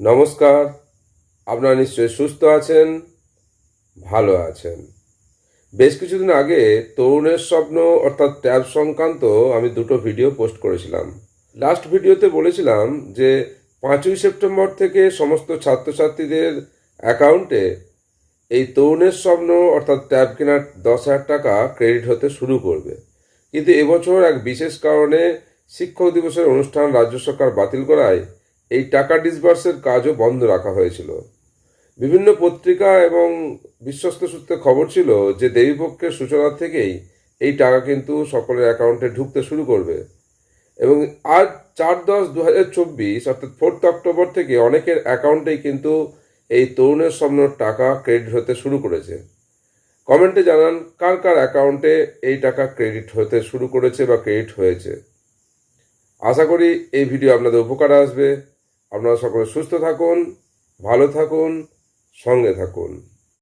নমস্কার। আপনারা নিশ্চয়ই সুস্থ আছেন, ভালো আছেন। বেশ কিছুদিন আগে তরুণের স্বপ্ন অর্থাৎ ট্যাব সংক্রান্ত আমি দুটো ভিডিও পোস্ট করেছিলাম। লাস্ট ভিডিওতে বলেছিলাম যে পাঁচই সেপ্টেম্বর থেকে সমস্ত ছাত্রছাত্রীদের অ্যাকাউন্টে এই তরুণের স্বপ্ন অর্থাৎ ট্যাব কেনার দশ হাজার টাকা ক্রেডিট হতে শুরু করবে। কিন্তু এবছর এক বিশেষ কারণে শিক্ষক দিবসের অনুষ্ঠান রাজ্য সরকার বাতিল করায় এই টাকা ডিসবার্সের কাজও বন্ধ রাখা হয়েছিল। বিভিন্ন পত্রিকা এবং বিশ্বস্ত সূত্রে খবর ছিল যে দেবীপক্ষের সূচনা থেকেই এই টাকা কিন্তু সকলের অ্যাকাউন্টে ঢুকতে শুরু করবে। এবং আজ চার দশ দু হাজার চব্বিশ, অর্থাৎ ফোর্থ অক্টোবর থেকে অনেকের অ্যাকাউন্টেই কিন্তু এই তরুণের স্বপ্ন টাকা ক্রেডিট হতে শুরু করেছে। কমেন্টে জানান, কার কার অ্যাকাউন্টে এই টাকা ক্রেডিট হতে শুরু করেছে বা ক্রেডিট হয়েছে? আশা করি এই ভিডিও আপনাদের উপকারে আসবে। আপনারা সকলে সুস্থ থাকুন ভালো থাকুন সঙ্গে থাকুন।